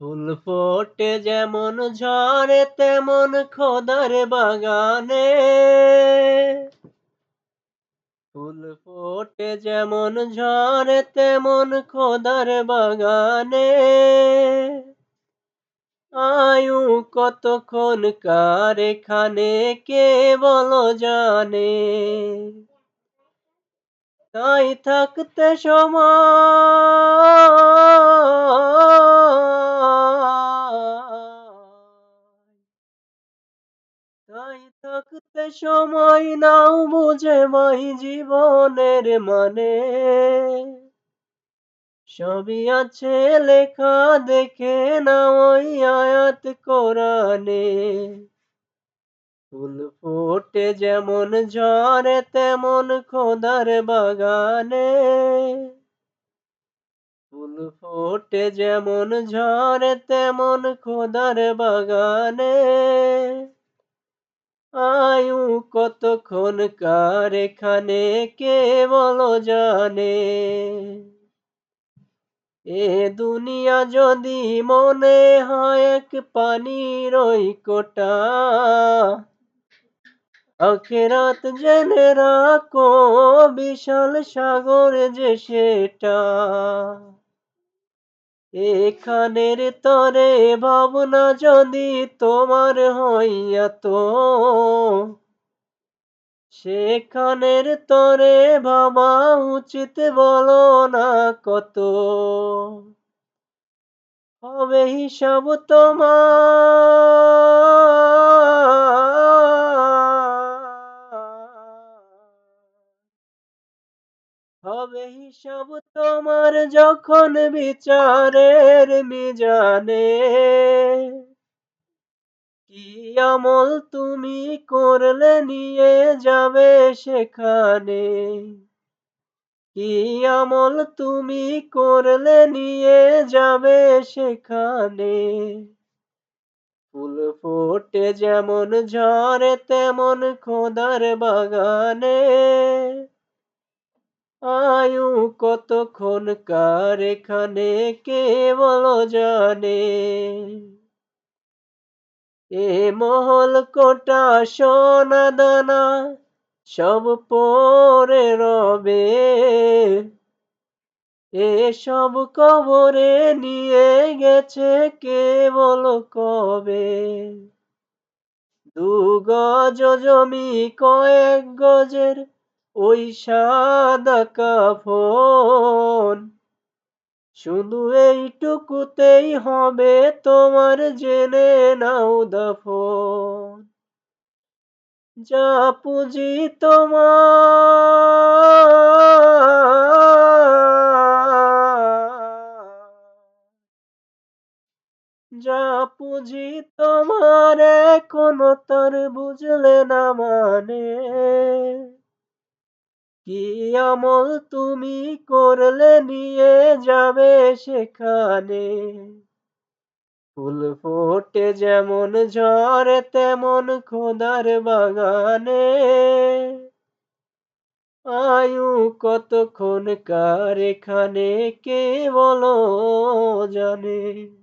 ফুল ফোটে যেমন ঝরে তেমন খোদার বাগানে। ফুল ফোটে যেমন ঝরে তেমন খোদার বাগানে। আয়ু কতক্ষণ কার এখানে কে বলো জানে। তাই থাকতে সময় তাই থাকতে সময় নাও বুঝে মাই জীবনের মানে। সবই আছে লেখা, দেখে না ওই আয়াত কোরআনে। ফুল ফোটে যেমন ঝরে তেমন খোদার বাগানে। ফুল ফোটে যেমন ঝরে তেমন খোদার বাগানে। আয়ু কতক্ষণ কার এখানে কে বলো জানে? এ দুনিয়া যদি মনে হয় এক পানির ওই কোটা, আখেরাত জেনে রাখো বিশাল সাগর যে সেটা। এখানের তরে ভাবনা যদি তোমার হইয়া তো। সেখানের তরে ভাবা উচিত বলো না কত। হবে হিসাব তোমার। হবে হিসাব তোমার যখন বিচারের মিজানে। কি আমল তুমি করলে নিয়ে যাবে সেখানে? কি আমল তুমি করলে নিয়ে যাবে সেখানে? ফুল ফোটে যেমন ঝরে তেমন খোদার বাগানে। আয়ু কতক্ষণ কার এখানে কে বলো জানে? এ মহল কোটা সোনা দানা সব পরে রবে। এসব কবরে নিয়ে গেছে কে বলো কবে? দু গজ জমি কয়েক গজের ওই সাদা কাফন শুধু এইটুকুতেই হবে তোমার জেনে নাও দফন যা পুঁজি তোমার। যা পুঁজি তোমার এখনও তোর বুঝলে না মানে। কি আমল তুমি করলে নিয়ে যাবে সেখানে? ফুল ফোটে যেমন ঝরে তেমন খোদার বাগানে। আয়ু কতক্ষণ কার এখানে কে বলো জানে?